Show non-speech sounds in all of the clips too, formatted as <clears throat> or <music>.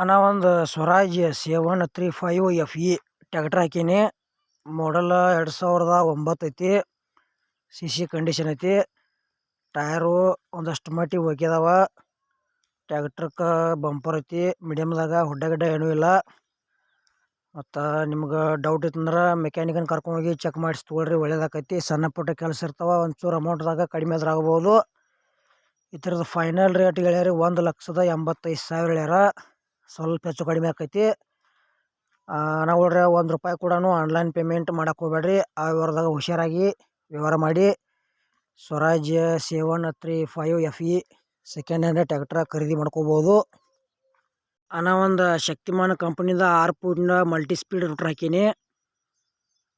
ಅಣ್ಣ ಒಂದು Swaraj seven three five F E tractor ಹಾಕೀನಿ. Model ಎರಡು ಸಾವಿರದ ಒಂಬತ್ತು ಐತಿ. ಸಿ ಸಿ ಕಂಡೀಷನ್ ಐತಿ. ಟಯರು ಒಂದಷ್ಟು ಮಟ್ಟಿಗೆ ಹೋಗ್ಯದವ. ಟ್ಯಾಕ್ಟ್ರಕ್ಕೆ ಬಂಪರ್ ಐತಿ. ಮೀಡಿಯಮ್ದಾಗ ಹುಡ್ಡ ಗಿಡ್ಡ ಏನೂ ಇಲ್ಲ. ಮತ್ತು ನಿಮ್ಗೆ ಡೌಟ್ ಇತ್ತಂದ್ರೆ ಮೆಕ್ಯಾನಿಕನ್ ಕರ್ಕೊಂಡೋಗಿ ಚೆಕ್ ಮಾಡಿಸಿ ತೊಗೊಳ್ರಿ, ಒಳ್ಳೇದಾಕೈತಿ. ಸಣ್ಣ ಪುಟ್ಟ ಕೆಲಸ ಇರ್ತಾವೆ, ಒಂಚೂರು ಅಮೌಂಟ್ದಾಗ ಕಡಿಮೆ ಆದ್ರೆ ಆಗ್ಬೋದು. ಥರದ್ದು ಫೈನಲ್ ರೇಟ್ ಹೇಳ್ಯಾರಿ, ಒಂದು ಲಕ್ಷದ ಎಂಬತ್ತೈದು ಸಾವಿರ ಹೇಳ್ಯಾರ. ಸ್ವಲ್ಪ ಹೆಚ್ಚು ಕಡಿಮೆ ಆಕೈತಿ. ನಾವು ನೋಡ್ರಿ ಒಂದು ರೂಪಾಯಿ ಕೂಡ ಆನ್ಲೈನ್ ಪೇಮೆಂಟ್ ಮಾಡೋಕ್ಕೆ ಹೋಗ್ಬೇಡ್ರಿ. ಆ ವ್ಯವಹಾರದಾಗ ಹುಷಾರಾಗಿ ವ್ಯವಹಾರ ಮಾಡಿ. Swaraj seven three five F E second hand tractor ಖರೀದಿ ಮಾಡ್ಕೋಬೋದು. ನಾನು ಒಂದು ಶಕ್ತಿಮಾನ ಕಂಪ್ನಿದ ಆರು ಫೂಟಿನ ಮಲ್ಟಿ ಸ್ಪೀಡ್ ರೂಟ್ರ್ ಹಾಕೀನಿ.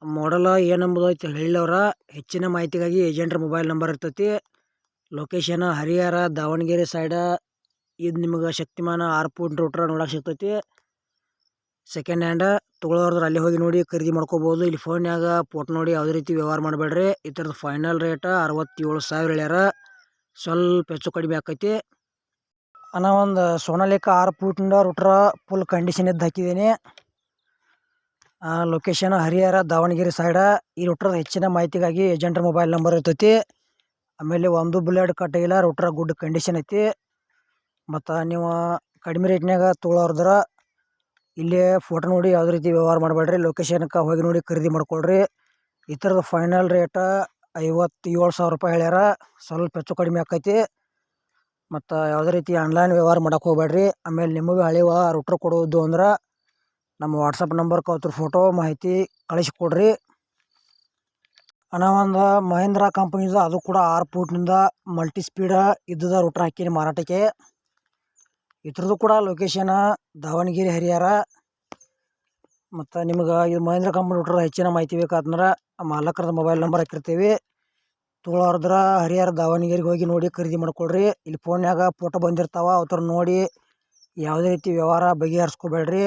ಮಾಡಲ ಏನಂಬುದು ಐತಿ ಹೇಳಿದವ್ರ ಹೆಚ್ಚಿನ ಮಾಹಿತಿಗಾಗಿ ಏಜೆಂಟ್ರ ಮೊಬೈಲ್ ನಂಬರ್ ಇರ್ತೈತಿ. ಲೊಕೇಶನ್ ಹರಿಹರ ದಾವಣಗೆರೆ ಸೈಡ ಇದು ನಿಮ್ಗೆ ಶಕ್ತಿಮಾನ ಆರು ಫೂಟ್ ರೂಟ್ರ ನೋಡಕ್ಕೆ ಸಿಗ್ತೈತಿ. ಸೆಕೆಂಡ್ ಹ್ಯಾಂಡ್ ತೊಗೊಳೋರ್ದ್ರೆ ಅಲ್ಲಿ ಹೋಗಿ ನೋಡಿ ಖರೀದಿ ಮಾಡ್ಕೋಬೋದು. ಇಲ್ಲಿ ಫೋನ್ಯಾಗ ಪೋಟ್ ನೋಡಿ ಯಾವುದೇ ರೀತಿ ವ್ಯವಹಾರ ಮಾಡಬೇಡ್ರಿ. ಈ ಥರದ್ದು ಫೈನಲ್ ರೇಟ ಅರವತ್ತೇಳು ಸಾವಿರ ಹೇಳ್ಯಾರ. ಸ್ವಲ್ಪ ಹೆಚ್ಚು ಕಡಿಮೆ ಆಕೈತಿ. ಅನ್ನೋ ಒಂದು ಸೋನಾಲಿಕ ಆರು ಫೂಟಿಂದ ರೂಟ್ರ ಫುಲ್ ಕಂಡೀಷನ್ ಇದ್ದು ಹಾಕಿದ್ದೀನಿ. ಲೊಕೇಶನ್ ಹರಿಹರ, ದಾವಣಗೆರೆ ಸೈಡ ಈ ರೂಟ್ರದ ಹೆಚ್ಚಿನ ಮಾಹಿತಿಗಾಗಿ ಏಜೆಂಟ್ರ ಮೊಬೈಲ್ ನಂಬರ್ ಇರ್ತೈತಿ. ಆಮೇಲೆ ಒಂದು ಬುಲೆಟ್ ಕಟ್ಟಿಲ್ಲ ರೂಟ್ರ ಗುಡ್ ಕಂಡೀಷನ್ ಐತಿ. ಮತ್ತು ನೀವು ಕಡಿಮೆ ರೇಟ್ನ್ಯಾಗ ತೊಗೊಳೋರ್ದ್ರ ಇಲ್ಲೇ ಫೋಟೋ ನೋಡಿ ಯಾವುದೇ ರೀತಿ ವ್ಯವಹಾರ ಮಾಡಬೇಡ್ರಿ ಲೊಕೇಶನ್ಗೆ ಹೋಗಿ ನೋಡಿ ಖರೀದಿ ಮಾಡ್ಕೊಳ್ರಿ. ಈ ಥರದ ಫೈನಲ್ ರೇಟ ಐವತ್ತೇಳು ಸಾವಿರ ರೂಪಾಯಿ ಹೇಳ್ಯಾರ, ಸ್ವಲ್ಪ ಹೆಚ್ಚು ಕಡಿಮೆ ಆಕೈತಿ. ಮತ್ತು ಯಾವುದೇ ರೀತಿ ಆನ್ಲೈನ್ ವ್ಯವಹಾರ ಮಾಡಕ್ಕೆ ಹೋಗ್ಬೇಡ್ರಿ. ಆಮೇಲೆ ನಿಮಗೆ ಹಳೆವ ರೂಟ್ರ್ ಕೊಡೋದು ಅಂದ್ರೆ ನಮ್ಮ ವಾಟ್ಸಪ್ ನಂಬರ್ ಅವ್ರ ಫೋಟೋ ಮಾಹಿತಿ ಕಳಿಸ್ಕೊಡ್ರಿ. ಅಣ್ಣ ಒಂದು ಮಹೇಂದ್ರ ಕಂಪ್ನಿದು ಅದು ಕೂಡ ಆರು ಫೂಟ್ನಿಂದ ಮಲ್ಟಿ ಸ್ಪೀಡ ಇದ್ದದ ರೂಟ್ರ್ ಹಾಕೀನಿ ಮಾರಾಟಕ್ಕೆ. ಇದ್ರದ್ದು ಕೂಡ ಲೊಕೇಶನ್ ದಾವಣಗೆರೆ, ಹರಿಹರ ಮತ್ತು ನಿಮ್ಗೆ ಇದು ಮಹೇಂದ್ರ ಕಂಪ್ಯೂಟರ್ ಹೆಚ್ಚಿನ ಮಾಹಿತಿ ಬೇಕಾದ್ರೆ ಮಾಲಕರದ ಮೊಬೈಲ್ ನಂಬರ್ ಹಾಕಿರ್ತೀವಿ. ತೊಗೊಳೋರ್ದ್ರ ಹರಿಹರ, ದಾವಣಗೆರೆಗೆ ಹೋಗಿ ನೋಡಿ ಖರೀದಿ ಮಾಡ್ಕೊಳ್ರಿ ಇಲ್ಲಿ ಫೋನ್ಯಾಗ ಫೋಟೋ ಬಂದಿರ್ತಾವ ಅವ್ರ ನೋಡಿ ಯಾವುದೇ ರೀತಿ ವ್ಯವಹಾರ ಬಗೆಹರಿಸ್ಕೋಬೇಡ್ರಿ.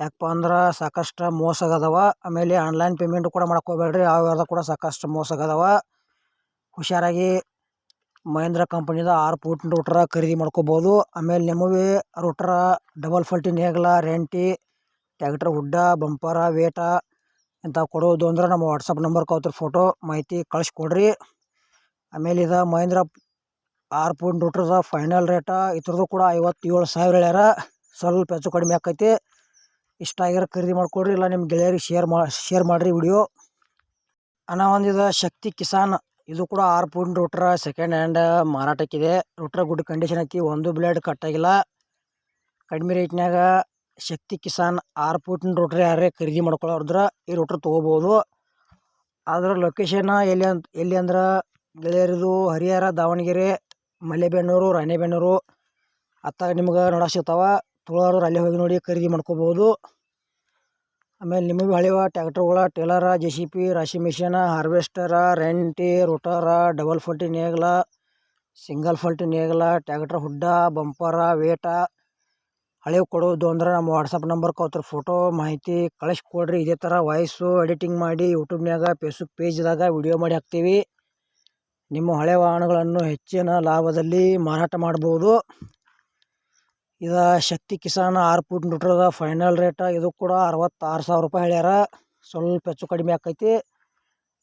ಯಾಕಪ್ಪ ಅಂದ್ರೆ ಸಾಕಷ್ಟು ಮೋಸ ಆಗದವ. ಆಮೇಲೆ ಆನ್ಲೈನ್ ಪೇಮೆಂಟ್ ಕೂಡ ಮಾಡ್ಕೋಬೇಡ್ರಿ. ಆ ವ್ಯವಹಾರ ಕೂಡ ಸಾಕಷ್ಟು ಮೋಸ ಆಗದವ. ಹುಷಾರಾಗಿ ಮಹೇಂದ್ರ ಕಂಪನಿದು ಆರು ಫೂಟ್ ರೂಟ್ರ ಖರೀದಿ ಮಾಡ್ಕೋಬೋದು. ಆಮೇಲೆ ನಿಮಗೆ ರೂಟ್ರ ಡಬಲ್ ಫಲ್ಟಿ ನೇಗಿಲ ರೆಂಟಿ, ಟ್ಯಾಕ್ಟ್ರ್ ಹುಡ್ಡ ಬಂಪರ, ವೇಟ ಇಂಥವು ಕೊಡೋದು ಅಂದ್ರೆ ನಮ್ಮ ವಾಟ್ಸಪ್ ನಂಬರ್ ಅವ್ರ ಫೋಟೋ ಮಾಹಿತಿ ಕಳಿಸ್ಕೊಡ್ರಿ. ಆಮೇಲೆ ಇದು ಮಹೇಂದ್ರ ಆರು ಪಾಯಿಂಟ್ ರೂಟ್ರದ ಫೈನಲ್ ರೇಟ ಇದ್ರದ್ದು ಕೂಡ ಐವತ್ತೇಳು ಸಾವಿರ ಹೇಳ್ಯಾರ. ಸ್ವಲ್ಪ ಹೆಚ್ಚು ಕಡಿಮೆ ಆಕೈತಿ. ಇಷ್ಟ ಆಗಿರೋ ಖರೀದಿ ಮಾಡ್ಕೊಡ್ರಿ, ಇಲ್ಲ ನಿಮ್ಮ ಗೆಳೆಯರಿಗೆ ಶೇರ್ ಮಾ ಶೇರ್ ಮಾಡಿರಿ ವಿಡಿಯೋ ಅನ್ನ ಒಂದು ಇದು ಶಕ್ತಿ ಕಿಸಾನ್ ಇದು ಕೂಡ ಆರು ಪೌಂಡ್ ರೂಟ್ರ ಸೆಕೆಂಡ್ ಹ್ಯಾಂಡ್ ಮಾರಾಟಕ್ಕಿದೆ. ರೂಟ್ರ ಗುಡ್ ಕಂಡೀಷನ್ ಐತಿ. ಒಂದು ಬ್ಲೇಡ್ ಕಟ್ಟಾಗಿಲ್ಲ ಕಡಿಮೆ ರೇಟ್ನಾಗ ಶಕ್ತಿ ಕಿಸಾನ್ ಆರು ಫೂಟಿನ ರೂಟ್ರ್ ಯಾರೇ ಖರೀದಿ ಮಾಡ್ಕೊಳ್ಳೋದ್ರ ಈ ರೂಟ್ರ್ ತೊಗೋಬೋದು. ಅದರ ಲೊಕೇಶನ್ ಎಲ್ಲಿ ಅಂತ ಎಲ್ಲಿ ಅಂದ್ರೆ ಗೆಳೆಯರದು ಹರಿಹರ, ದಾವಣಗೆರೆ ಮಲೆಬೆನ್ನೂರು ರಾಣೆಬೆನ್ನೂರು ಅತ್ತಾಗ ನಿಮ್ಗೆ ನೋಡೋಕೆ ಸಿಗ್ತಾವೆ. ತುಳಾರು ಅಲ್ಲಿ ಹೋಗಿ ನೋಡಿ ಖರೀದಿ ಮಾಡ್ಕೋಬೋದು. ಆಮೇಲೆ ನಿಮಗೆ ಹಳೆವ ಟ್ಯಾಕ್ಟ್ರುಗಳ ಟೇಲರ, ಜೆ ಸಿ ಪಿ ರಾಶಿ ಮಿಷಿನ, ಹಾರ್ವೆಸ್ಟರ, ರೆಂಟಿ, ರೋಟರ, ಡಬಲ್ ಫಲ್ಟಿ ನೇಗ್ಲ, ಸಿಂಗಲ್ ಫಲ್ಟಿ ನೇಗ್ಲ, ಟ್ಯಾಕ್ಟ್ರ್ ಹುಡ್ಡ, ಬಂಪರ, ವೇಟ. ಹಳೆವು ಕೊಡೋದು ಅಂದ್ರೆ ನಮ್ಮ ವಾಟ್ಸಪ್ ನಂಬರ್ ಅವ್ರ ಫೋಟೋ, ಮಾಹಿತಿ ಕಳಿಸ್ಕೊಡ್ರಿ. ಇದೇ ಥರ ವಾಯ್ಸು, ಎಡಿಟಿಂಗ್ ಮಾಡಿ ಯೂಟ್ಯೂಬ್ನಾಗ ಫೇಸ್ಬುಕ್ ಪೇಜ್ದಾಗ ವಿಡಿಯೋ ಮಾಡಿ ಹಾಕ್ತೀವಿ. ನಿಮ್ಮ ಹಳೆ ವಾಹನಗಳನ್ನು ಹೆಚ್ಚಿನ ಲಾಭದಲ್ಲಿ ಮಾರಾಟ ಮಾಡ್ಬೋದು. ಇದು ಶಕ್ತಿ ಕಿಸಾನ್ ಆರು ಫೂಟ್ ಮೀಟ್ರದ ಫೈನಲ್ ರೇಟ ಇದು ಕೂಡ ಅರವತ್ತಾರು ಸಾವಿರ ರೂಪಾಯಿ ಹೇಳ್ಯಾರ. ಸ್ವಲ್ಪ ಹೆಚ್ಚು ಕಡಿಮೆ ಆಕೈತಿ.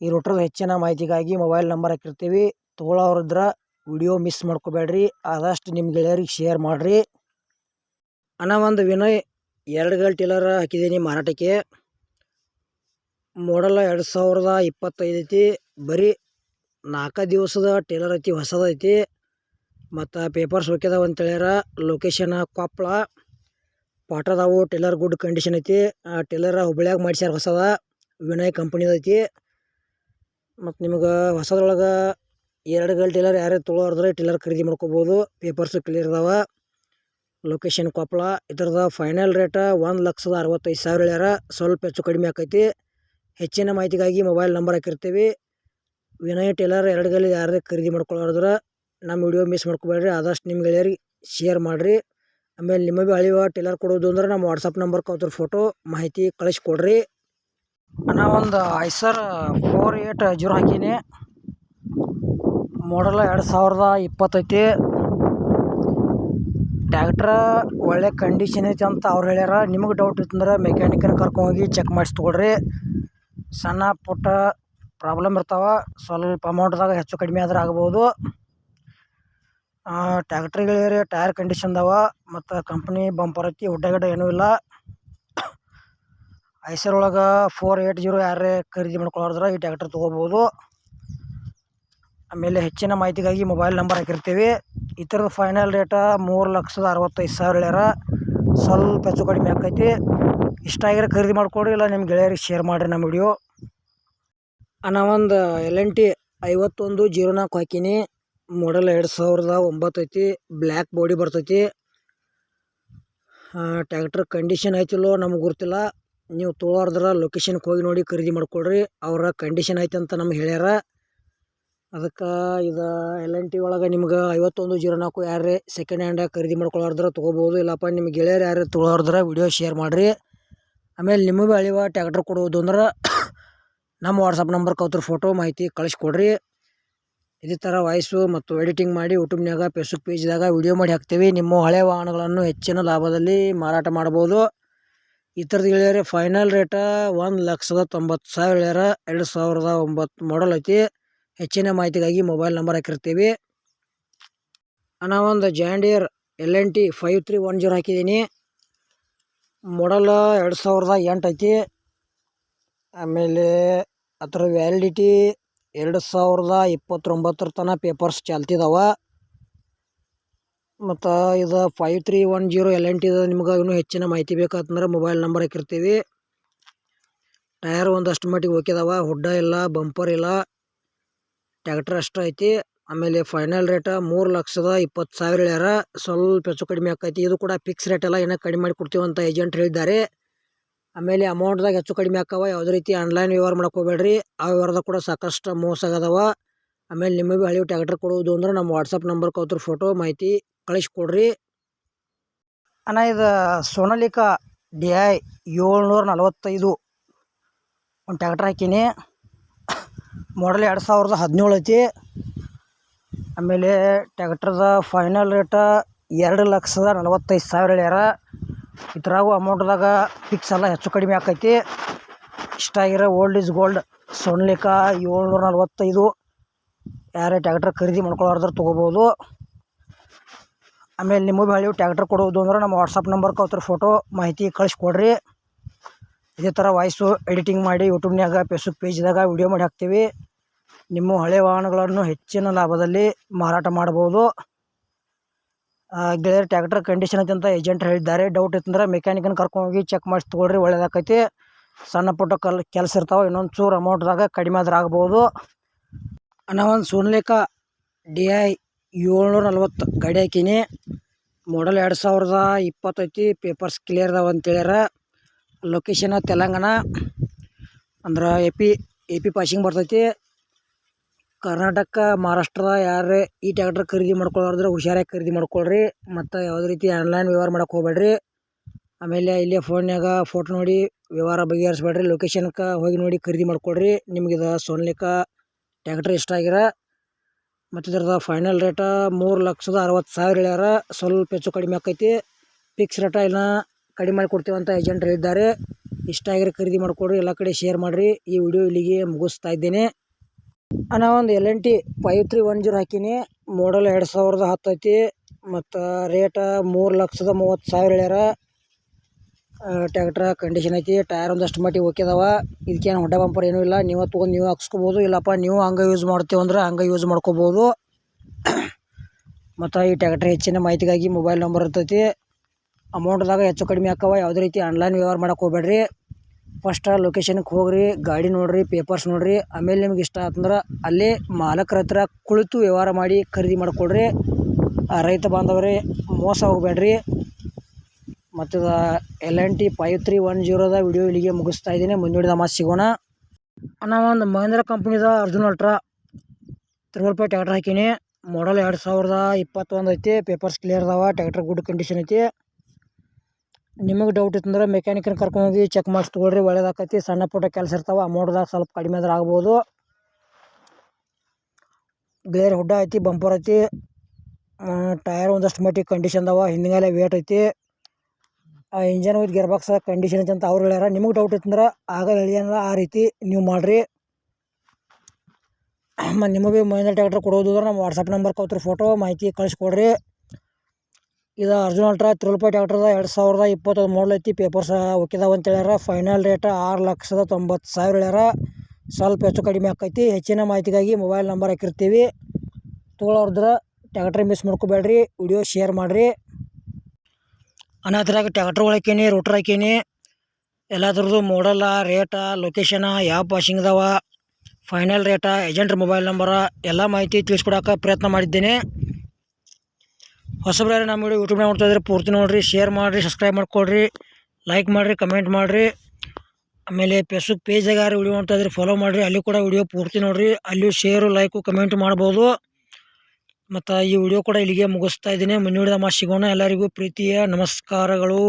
ಈ ರೂಟ್ರದ ಹೆಚ್ಚಿನ ಮಾಹಿತಿಗಾಗಿ ಮೊಬೈಲ್ ನಂಬರ್ ಹಾಕಿರ್ತೀವಿ. ತೊಗೊಳೋರಿದ್ರ ವಿಡಿಯೋ ಮಿಸ್ ಮಾಡ್ಕೋಬೇಡ್ರಿ. ಆದಷ್ಟು ನಿಮ್ಮ ಗೆಳೆಯರಿಗೆ ಶೇರ್ ಮಾಡಿರಿ. ಅಣ್ಣ, ಒಂದು ವಿನಯ್ ಎರಡು ಗಲ್ ಟೀಲರ್ ಹಾಕಿದ್ದೀನಿ ಮಾರಾಟಕ್ಕೆ. ಮಾಡಲ್ ಎರಡು ಸಾವಿರದ ಇಪ್ಪತ್ತೈದು ಐತಿ. ಬರೀ ನಾಲ್ಕು ದಿವಸದ ಟೇಲರ್ ಐತಿ ಹೊಸದೈತಿ ಮತ್ತು ಪೇಪರ್ಸ್ ಹೋಗ್ಯದಾವ ಅಂತ ಹೇಳ್ಯಾರ. ಲೊಕೇಶನ್ ಕೊಪ್ಪಳ ಪಾಟದಾವು ಟೇಲರ್ ಗುಡ್ ಕಂಡೀಷನ್ ಐತಿ. ಟೇಲರ್ ಹುಬ್ಳ್ಯಾಗ ಮಾಡ್ಸ್ಯಾರ ಹೊಸದ. ವಿನಯ್ ಕಂಪ್ನಿದು ಐತಿ. ಮತ್ತು ನಿಮ್ಗೆ ಹೊಸದ್ರೊಳಗೆ ಎರಡು ಗಲ್ ಟೇಲರ್ ಯಾರೇ ತೊಗೊಳೋರ್ದ್ರೆ ಟೇಲರ್ ಖರೀದಿ ಮಾಡ್ಕೋಬೋದು. ಪೇಪರ್ಸು ಕ್ಲಿಯರ್ ಅದಾವ. ಲೊಕೇಶನ್ ಕೊಪ್ಪಳ ಇದ್ರದ ಫೈನಲ್ ರೇಟ ಒಂದು ಲಕ್ಷದ ಅರವತ್ತೈದು ಸಾವಿರ ಹೇಳ್ಯಾರ. ಸ್ವಲ್ಪ ಹೆಚ್ಚು ಕಡಿಮೆ ಆಕೈತಿ. ಹೆಚ್ಚಿನ ಮಾಹಿತಿಗಾಗಿ ಮೊಬೈಲ್ ನಂಬರ್ ಹಾಕಿರ್ತೀವಿ. ವಿನಯ್ ಟೇಲರ್ ಎರಡು ಗಲ್ಲಿ ಯಾರೇ ಖರೀದಿ ಮಾಡ್ಕೊಳ್ಳೋದ್ರ ನಮ್ಮ ವಿಡಿಯೋ ಮಿಸ್ ಮಾಡ್ಕೋಬೇಡ್ರಿ, ಆದಷ್ಟು ನಿಮ್ಮ ಗೆಳೆಯರಿಗೆ ಶೇರ್ ಮಾಡಿರಿ. ಆಮೇಲೆ ನಿಮಗೆ ಅಳಿವ ಟೇಲರ್ ಕೊಡೋದು ಅಂದ್ರೆ ನಮ್ಮ ವಾಟ್ಸಪ್ ನಂಬರ್ ಅವ್ರ ಫೋಟೋ ಮಾಹಿತಿ ಕಳಿಸ್ಕೊಡ್ರಿ. ನಾ ಒಂದು ಐಸರ್ ಫೋರ್ ಏಟ್ ಜೀರೋ ಹಾಕೀನಿ. ಮಾಡಲ್ ಎರಡು ಸಾವಿರದ ಇಪ್ಪತ್ತೈತಿ ಟ್ಯಾಕ್ಟ್ರ ಒಳ್ಳೆ ಕಂಡೀಷನ್ ಐತಿ ಅಂತ ಅವ್ರು ಹೇಳ್ಯಾರ. ನಿಮಗೆ ಡೌಟ್ ಇತ್ತಂದ್ರೆ ಮೆಕ್ಯಾನಿಕನ ಕರ್ಕೊಂಡೋಗಿ ಚೆಕ್ ಮಾಡಿಸಿ ಸಣ್ಣ ಪುಟ್ಟ ಪ್ರಾಬ್ಲಮ್ ಇರ್ತಾವೆ. ಸ್ವಲ್ಪ ಅಮೌಂಟ್ದಾಗ ಹೆಚ್ಚು ಕಡಿಮೆ ಆದ್ರೆ ಆಗ್ಬೋದು. ಟ್ಯಾಕ್ಟ್ರಿಗಳಿಗೆ ಟೈರ್ ಕಂಡೀಷನ್ ಅದಾವ, ಮತ್ತು ಕಂಪ್ನಿ ಬಂಪರ್ ಐತಿ ಉಡ್ಡ ಏನೂ ಇಲ್ಲ. ಐಸರ್ ಒಳಗೆ ಫೋರ್ ಏಯ್ಟ್ ಜೀರೋ ಯಾರೇ ಖರೀದಿ ಮಾಡ್ಕೊಳ್ಳೋದ್ರ ಈ ಟ್ಯಾಕ್ಟರ್ ತೊಗೋಬೋದು. ಆಮೇಲೆ ಹೆಚ್ಚಿನ ಮಾಹಿತಿಗಾಗಿ ಮೊಬೈಲ್ ನಂಬರ್ ಹಾಕಿರ್ತೀವಿ. ಈ ಥರದ ಫೈನಲ್ ರೇಟ ಮೂರು ಲಕ್ಷದ ಅರವತ್ತೈದು ಸಾವಿರ ಹೇಳ್ಯಾರ. ಸ್ವಲ್ಪ ಹೆಚ್ಚು ಕಡಿಮೆ ಆಕೈತಿ. ಇಷ್ಟ ಆಗಿರೋ ಖರೀದಿ ಮಾಡಿಕೊಡ್ರಿ ಇಲ್ಲ ನಿಮ್ಮ ಗೆಳೆಯರಿಗೆ ಶೇರ್ ಮಾಡಿರಿ ನಮ್ಮ ವಿಡಿಯೋ ನಾವೊಂದು ಎಲ್ ಎನ್ ಟಿ ಐವತ್ತೊಂದು ಜೀರೋ ನಾಲ್ಕು ಹಾಕೀನಿ. ಮಾಡಲ್ ಎರಡು ಸಾವಿರದ ಒಂಬತ್ತು ಐತಿ. ಬ್ಲ್ಯಾಕ್ ಬಾಡಿ ಬರ್ತೈತಿ. ಟ್ಯಾಕ್ಟ್ರ್ ಕಂಡೀಷನ್ ಐತಿಲ್ಲೋ ನಮಗೆ ಗೊತ್ತಿಲ್ಲ. ನೀವು ತೊಗೊಳೋದ್ರ ಲೊಕೇಶನ್ಗೆ ಹೋಗಿ ನೋಡಿ ಖರೀದಿ ಮಾಡ್ಕೊಳ್ರಿ. ಅವರ ಕಂಡೀಷನ್ ಐತೆ ಅಂತ ನಮ್ಗೆ ಹೇಳ್ಯಾರ. ಅದಕ್ಕೆ ಇದು ಎಲ್ ಎನ್ ಟಿ ಒಳಗೆ ನಿಮ್ಗೆ ಐವತ್ತೊಂದು ಜೀರೋ ನಾಲ್ಕು ಯಾರೇ ಸೆಕೆಂಡ್ ಹ್ಯಾಂಡ್ ಖರೀದಿ ಮಾಡ್ಕೊಳ್ಳೋದ್ರ ತೊಗೋಬೋದು. ಇಲ್ಲಪ್ಪ ನಿಮ್ಮ ಗೆಳೆಯರು ಯಾರು ತೊಳೋರ್ದ್ರೆ ವಿಡಿಯೋ ಶೇರ್ ಮಾಡಿರಿ. ಆಮೇಲೆ ನಿಮಗೆ ಅಳಿವ ಟ್ಯಾಕ್ಟ್ರ್ ಕೊಡೋದು ಅಂದ್ರೆ ನಮ್ಮ ವಾಟ್ಸಪ್ ನಂಬರ್ ಕೌತ್ರ ಫೋಟೋ ಮಾಹಿತಿ ಕಳಿಸ್ಕೊಡ್ರಿ ಇದೇ ಥರ ವಾಯ್ಸು ಮತ್ತು ಎಡಿಟಿಂಗ್ ಮಾಡಿ ಯೂಟ್ಯೂಬ್ನಾಗ ಫೇಸ್ಬುಕ್ ಪೇಜ್ದಾಗ ವಿಡಿಯೋ ಮಾಡಿ ಹಾಕ್ತೀವಿ. ನಿಮ್ಮ ಹಳೆ ವಾಹನಗಳನ್ನು ಹೆಚ್ಚಿನ ಲಾಭದಲ್ಲಿ ಮಾರಾಟ ಮಾಡ್ಬೋದು. ಈ ಥರದ್ದು ಹೇಳ್ಯಾರ ಫೈನಲ್ ರೇಟ ಒಂದು ಲಕ್ಷದ ತೊಂಬತ್ತು ಸಾವಿರ ಹೇಳ್ಯಾರ ಎರಡು ಸಾವಿರದ ಒಂಬತ್ತು ಮಾಡಲ್ ಐತಿ. ಹೆಚ್ಚಿನ ಮಾಹಿತಿಗಾಗಿ ಮೊಬೈಲ್ ನಂಬರ್ ಹಾಕಿರ್ತೀವಿ. ನಾವೊಂದು John Deere L N T five three one zero ಹಾಕಿದ್ದೀನಿ. ಮಾಡಲ್ ಎರಡು ಸಾವಿರದ ಎಂಟು ಐತಿ. ಆಮೇಲೆ ಅದರ ವ್ಯಾಲಿಡಿಟಿ ಎರಡು ಸಾವಿರದ ಇಪ್ಪತ್ತೊಂಬತ್ತರ ತನ ಪೇಪರ್ಸ್ ಚಾಲ್ತಿದಾವ. ಮತ್ತು ಇದು five three one zero L N ಟಿದ ನಿಮ್ಗೆ ಇನ್ನೂ ಹೆಚ್ಚಿನ ಮಾಹಿತಿ ಬೇಕಾತಂದ್ರೆ ಮೊಬೈಲ್ ನಂಬರ್ ಹಾಕಿರ್ತೀವಿ. ಟಯರ್ ಒಂದಷ್ಟು ಮಟ್ಟಿಗೆ ಹೋಗಿದಾವ ಹುಡ್ಡ ಇಲ್ಲ ಬಂಪರ್ ಇಲ್ಲ ಟ್ಯಾಕ್ಟರ್ ಅಷ್ಟು ಐತಿ. ಆಮೇಲೆ ಫೈನಲ್ ರೇಟ ಮೂರು ಲಕ್ಷದ ಇಪ್ಪತ್ತು ಸಾವಿರ ಹೇಳ್ಯಾರ. ಸ್ವಲ್ಪ ಹೆಚ್ಚು ಕಡಿಮೆ ಆಕೈತಿ. ಇದು ಕೂಡ ಫಿಕ್ಸ್ ರೇಟ್ ಎಲ್ಲ ಏನೋ ಕಡಿಮೆ ಮಾಡಿ ಕೊಡ್ತೀವಿ ಅಂತ ಏಜೆಂಟ್ ಹೇಳಿದ್ದಾರೆ. ಆಮೇಲೆ ಅಮೌಂಟ್ದಾಗ ಹೆಚ್ಚು ಕಡಿಮೆ ಆಕವ ಯಾವುದೇ ರೀತಿ ಆನ್ಲೈನ್ ವ್ಯವಹಾರ ಮಾಡಕ್ಕೆ ಹೋಗ್ಬೇಡ್ರಿ. ಆ ವ್ಯವಹಾರದ ಕೂಡ ಸಾಕಷ್ಟು ಮೋಸ ಆಗದವ. ಆಮೇಲೆ ನಿಮಗೆ ಹಳೆ ಟ್ಯಾಕ್ಟರ್ ಕೊಡುವುದು ಅಂದ್ರೆ ನಮ್ಮ ವಾಟ್ಸಪ್ ನಂಬರ್ ಕೌತ್ರ ಫೋಟೋ ಮಾಹಿತಿ ಕಳಿಸ್ಕೊಡ್ರಿ. ಅಣ್ಣ, ಇದು ಸೋನಾಲಿಕಾ ಡಿ ಐ ಏಳ್ನೂರ ನಲವತ್ತೈದು ಒಂದು ಟ್ಯಾಕ್ಟರ್ ಹಾಕೀನಿ. ಮಾಡಲ್ ಎರಡು ಸಾವಿರದ ಹದಿನೇಳು ಐತಿ. ಆಮೇಲೆ ಟ್ಯಾಕ್ಟ್ರದ ಫೈನಲ್ ರೇಟ ಎರಡು ಲಕ್ಷದ ನಲವತ್ತೈದು ಸಾವಿರ ಹೇಳ್ಯಾರ. ಇದ್ರಾಗೂ ಅಮೌಂಟ್ದಾಗ ಫಿಕ್ಸ್ ಎಲ್ಲ ಹೆಚ್ಚು ಕಡಿಮೆ ಆಕೈತಿ. ಇಷ್ಟ ಆಗಿರೋ ಓಲ್ಡ್ ಈಸ್ ಗೋಲ್ಡ್ ಸೊಣ್ಲಿಕ ಏಳ್ನೂರ ನಲ್ವತ್ತೈದು ಯಾರೇ ಟ್ಯಾಕ್ಟ್ರ್ ಖರೀದಿ ಮಾಡ್ಕೊಳ್ಳೋದ್ರ ತೊಗೋಬೋದು. ಆಮೇಲೆ ನಿಮಗೆ ಹೇಳಿ ಟ್ಯಾಕ್ಟ್ರ್ ಕೊಡೋದು ಅಂದ್ರೆ ನಮ್ಮ ವಾಟ್ಸಪ್ ನಂಬರ್ ಕೌತ್ರ ಫೋಟೋ ಮಾಹಿತಿ ಕಳಿಸ್ಕೊಡ್ರಿ. ಇದೇ ಥರ ವಾಯ್ಸು ಎಡಿಟಿಂಗ್ ಮಾಡಿ ಯೂಟ್ಯೂಬ್ನಾಗ ಫೇಸ್ಬುಕ್ ಪೇಜ್ದಾಗ ವಿಡಿಯೋ ಮಾಡಿ ಹಾಕ್ತೀವಿ. ನಿಮ್ಮ ಹಳೆ ವಾಹನಗಳನ್ನು ಹೆಚ್ಚಿನ ಲಾಭದಲ್ಲಿ ಮಾರಾಟ ಮಾಡ್ಬೋದು. ಗೆಳೆಯರು ಟ್ಯಾಕ್ಟರ್ ಕಂಡೀಷನ್ ಐತೆ ಅಂತ ಏಜೆಂಟ್ ಹೇಳಿದ್ದಾರೆ. ಡೌಟ್ ಇತ್ತಂದ್ರೆ ಮೆಕ್ಯಾನಿಕನ್ ಕರ್ಕೊಂಡೋಗಿ ಚೆಕ್ ಮಾಡಿಸಿ ತೊಗೊಳ್ರಿ, ಒಳ್ಳೇದಾಕೈತಿ. ಸಣ್ಣ ಪುಟ್ಟ ಕಲ್, ಕೆಲಸ ಇರ್ತಾವೆ, ಇನ್ನೊಂದು ಚೂರು ಅಮೌಂಟ್ದಾಗ ಕಡಿಮೆ ಆದ್ರೆ ಆಗ್ಬೋದು. ನಾವೊಂದು ಒಂದು ಸೋನ್ಲೇಕ ಡಿ ಐ ಏಳ್ನೂರ ನಲ್ವತ್ತು ಗಾಡಿ ಹಾಕೀನಿ. ಮಾಡಲ್ ಎರಡು ಸಾವಿರದ ಇಪ್ಪತ್ತೈತಿ ಪೇಪರ್ಸ್ ಕ್ಲಿಯರ್ ಅದಾವ ಅಂತೇಳ್ಯಾರ ಲೊಕೇಶನ್ ತೆಲಂಗಾಣ. ಅಂದ್ರೆ A P A P passing ಬರ್ತೈತಿ. ಕರ್ನಾಟಕ, ಮಹಾರಾಷ್ಟ್ರ ಯಾರೇ ಈ ಟ್ಯಾಕ್ಟ್ರ್ ಖರೀದಿ ಮಾಡ್ಕೊಳ್ಳೋದ್ರೆ ಹುಷಾರಾಗಿ ಖರೀದಿ ಮಾಡ್ಕೊಳ್ರಿ. ಮತ್ತು ಯಾವುದೇ ರೀತಿ ಆನ್ಲೈನ್ ವ್ಯವಹಾರ ಮಾಡಕ್ಕೆ ಹೋಗ್ಬೇಡ್ರಿ. ಆಮೇಲೆ ಇಲ್ಲೇ ಫೋನ್ಯಾಗ ಫೋಟೋ ನೋಡಿ ವ್ಯವಹಾರ ಬಗೆಹರಿಸ್ಬೇಡ್ರಿ. ಲೊಕೇಶನ್ಗೆ ಹೋಗಿ ನೋಡಿ ಖರೀದಿ ಮಾಡ್ಕೊಳ್ರಿ. ನಿಮ್ಗೆ ಇದು ಟ್ಯಾಕ್ಟ್ರ್ ಇಷ್ಟ ಆಗಿರ. ಮತ್ತು ಇದ್ರದ್ದು ಫೈನಲ್ ರೇಟ ಮೂರು ಲಕ್ಷದ ಅರವತ್ತು ಸಾವಿರ ಹೇಳ್ಯಾರ. ಸ್ವಲ್ಪ ಹೆಚ್ಚು ಕಡಿಮೆ ಆಕೈತಿ. ಫಿಕ್ಸ್ ರೇಟ ಇಲ್ಲ ಕಡಿಮೆ ಮಾಡಿ ಕೊಡ್ತೀವಿ ಅಂತ ಏಜೆಂಟ್ ಹೇಳಿದ್ದಾರೆ. ಇಷ್ಟ ಆಗಿರೋ ಖರೀದಿ ಮಾಡಿಕೊಡ್ರಿ ಎಲ್ಲ ಕಡೆ ಶೇರ್ ಮಾಡಿರಿ. ಈ ವಿಡಿಯೋ ಇಲ್ಲಿಗೆ ಮುಗಿಸ್ತಾ ಇದ್ದೇನೆ. ನಾ ಒಂದು L N T five three one zero ಹಾಕೀನಿ. Model ಎರಡು ಸಾವಿರದ ಹತ್ತು ಐತಿ. ಮತ್ತು ರೇಟ ಮೂರು ಲಕ್ಷದ ಮೂವತ್ತು ಸಾವಿರ ಹೇಳ್ಯಾರ. ಟ್ಯಾಕ್ಟ್ರ ಕಂಡೀಷನ್ ಐತಿ. ಟೈರ್ ಒಂದಷ್ಟು ಮಟ್ಟಿಗೆ ಹೋಗ್ಯದವ ಇದಕ್ಕೇನು ಹೊಡ್ಡ ಬಂಪರ್ ಏನೂ ಇಲ್ಲ. ನೀವು ತೊಗೊಂಡು ನೀವು ಹಾಕ್ಸ್ಕೊಬೋದು. ಇಲ್ಲಪ್ಪ, ನೀವು ಹಂಗೆ ಯೂಸ್ ಮಾಡ್ತೀವಂದ್ರೆ ಹಂಗೆ ಯೂಸ್ ಮಾಡ್ಕೋಬೋದು. <clears throat> ಮತ್ತು ಈ ಟ್ಯಾಕ್ಟ್ರ್ ಹೆಚ್ಚಿನ ಮಾಹಿತಿಗಾಗಿ ಮೊಬೈಲ್ ನಂಬರ್ ಇರ್ತೈತಿ. ಅಮೌಂಟ್ದಾಗ ಹೆಚ್ಚು ಕಡಿಮೆ ಹಾಕವ. ಯಾವುದೇ ರೀತಿ ಆನ್ಲೈನ್ ವ್ಯವಹಾರ ಮಾಡಕ್ಕೆ ಹೋಗ್ಬೇಡ್ರಿ. ಫಸ್ಟ್ ಲೊಕೇಶನ್ಗೆ ಹೋಗ್ರಿ, ಗಾಡಿ ನೋಡಿರಿ, ಪೇಪರ್ಸ್ ನೋಡ್ರಿ. ಆಮೇಲೆ ನಿಮ್ಗೆ ಇಷ್ಟ ಆತಂದ್ರೆ ಅಲ್ಲೇ ಮಾಲಕರ ಹತ್ರ ಕುಳಿತು ವ್ಯವಹಾರ ಮಾಡಿ ಖರೀದಿ ಮಾಡಿಕೊಡ್ರಿ. ರೈತ ಬಾಂಧವರೇ, ಮೋಸ ಹೋಗಬೇಡ್ರಿ. ಮತ್ತು L N T five three one ಜೀರೋದ video ಇಲ್ಲಿಗೆ ಮುಗಿಸ್ತಾ ಇದ್ದೀನಿ. ಮುಂದಿನ ಮಾತು ಸಿಗೋಣ. ನಾವು ಒಂದು ಮಹೇಂದ್ರ ಕಂಪ್ನಿದ ಅರ್ಜುನ್ ಅಲ್ಟ್ರಾ ಫೈ ಟ್ಯಾಕ್ಟ್ರ್ ಹಾಕೀನಿ. ಮಾಡಲ್ ಎರಡು ಸಾವಿರದ ಇಪ್ಪತ್ತೊಂದು ಐತಿ ಪೇಪರ್ಸ್ ಕ್ಲಿಯರ್ ಅದಾವ. ಟ್ಯಾಕ್ಟ್ರ್ ಗುಡ್ ಕಂಡೀಷನ್ ಐತಿ. ನಿಮಗೆ ಡೌಟ್ ಇತ್ತಂದ್ರೆ ಮೆಕ್ಯಾನಿಕನ್ ಕರ್ಕೊಂಡೋಗಿ ಚೆಕ್ ಮಾಡಿಸಿ ತೊಗೊಳ್ರಿ, ಒಳ್ಳೇದಾಕೈತಿ, ಸಣ್ಣ ಪುಟ್ಟ ಕೆಲಸ ಇರ್ತಾವೆ ಅಮೌಂಟ್ದಾಗ ಸ್ವಲ್ಪ ಕಡಿಮೆ ಆದ್ರೆ ಆಗ್ಬೋದು. ಗ್ಲೇರ್ ಹುಡ್ಡ ಐತಿ ಬಂಪರ್ ಐತಿ ಟಯರ್ ಒಂದಷ್ಟು ಮಟ್ಟಿಗೆ ಕಂಡೀಷನ್ ಅದಾವ, ಹಿಂದ್ಗಡೆ ವೇಟ್ ಐತಿ. ಆ engine with gear box condition ಐತಿ ಅಂತ ಅವ್ರು ಹೇಳ್ಯಾರ, ನಿಮಗೆ ಡೌಟ್ ಐತಂದ್ರೆ ಆಗ ಹೇಳಿಯಲ್ಲ ಆ ರೀತಿ ನೀವು ಮಾಡಿರಿ. ಮತ್ತು ನಿಮಗೆ ಮಹೇಂದ್ರ ಟ್ಯಾಕ್ಟರ್ ಕೊಡೋದು ಅಂದ್ರೆ ನಮ್ಮ ವಾಟ್ಸಪ್ ನಂಬರ್ ಕೊಡ್ತೀರಿ ಫೋಟೋ ಮಾಹಿತಿ ಕಳಿಸ್ಕೊಡ್ರಿ ಇದು ಅರ್ಜುನ್ ಅಲ್ಟ್ರಾ ತ್ರಿಲ್ ಟ್ಯಾಕ್ಟ್ರದ ಎರಡು ಸಾವಿರದ ಇಪ್ಪತ್ತೊಂದು ಮಾಡಲ್ ಐತಿ. ಪೇಪರ್ಸ್ ಒಕ್ಕಿದಾವ ಅಂತ ಹೇಳ್ಯಾರ. ಫೈನಲ್ ರೇಟ್ ಆರು ಲಕ್ಷದ ತೊಂಬತ್ತು ಸಾವಿರ ಹೇಳ್ಯಾರ. ಸ್ವಲ್ಪ ಹೆಚ್ಚು ಕಡಿಮೆ ಆಕೈತಿ. ಹೆಚ್ಚಿನ ಮಾಹಿತಿಗಾಗಿ ಮೊಬೈಲ್ ನಂಬರ್ ಹಾಕಿರ್ತೀವಿ. ತೊಗೊಳೋರ್ದ್ರ ಟ್ಯಾಕ್ಟ್ರಿ ಮಿಸ್ ಮಾಡ್ಕೋಬೇಡ್ರಿ. ವಿಡಿಯೋ ಶೇರ್ ಮಾಡಿರಿ. ಅನಾಥರಾಗ ಟ್ಯಾಕ್ಟ್ರ್ ಹಾಕೀನಿ ರೂಟ್ರ್ ಹಾಕೀನಿ. ಎಲ್ಲದ್ರದ್ದು ಮಾಡಲ್ಲ ರೇಟ ಲೊಕೇಶನ ಯಾವ ಪಾಸಿಂಗ್ ಅದಾವ. ಫೈನಲ್ ರೇಟ ಏಜೆಂಟ್ರ ಮೊಬೈಲ್ ನಂಬರ ಎಲ್ಲ ಮಾಹಿತಿ ತಿಳಿಸ್ಕೊಡಕ್ಕೆ ಪ್ರಯತ್ನ ಮಾಡಿದ್ದೇನೆ. ಹೊಸಬ್ರಾರೆ ನಮ್ಮ ವಿಡಿಯೋ ಯೂಟ್ಯೂಬ್ನಾಗ ನೋಡ್ತಾ ಇದ್ರೆ ಪೂರ್ತಿ ನೋಡಿರಿ ಶೇರ್ ಮಾಡಿರಿ ಸಬ್ಸ್ಕ್ರೈಬ್ ಮಾಡ್ಕೊಳ್ರಿ ಲೈಕ್ ಮಾಡಿರಿ ಕಮೆಂಟ್ ಮಾಡಿರಿ. ಆಮೇಲೆ ಫೇಸ್ಬುಕ್ ಪೇಜಾಗ ವಿಡಿಯೋ ನೋಡ್ತಾ ಇದ್ರೆ ಫಾಲೋ ಮಾಡಿರಿ, ಅಲ್ಲಿ ಕೂಡ ವಿಡಿಯೋ ಪೂರ್ತಿ ನೋಡಿರಿ ಅಲ್ಲಿಯೂ ಶೇರು ಲೈಕು ಕಮೆಂಟ್ ಮಾಡ್ಬೋದು. ಮತ್ತು ಈ ವಿಡಿಯೋ ಕೂಡ ಇಲ್ಲಿಗೆ ಮುಗಿಸ್ತಾ ಇದ್ದೀನಿ. ಮುಂದಿನ ಮಾ ಸಿಗೋಣ. ಎಲ್ಲರಿಗೂ ಪ್ರೀತಿಯ ನಮಸ್ಕಾರಗಳು.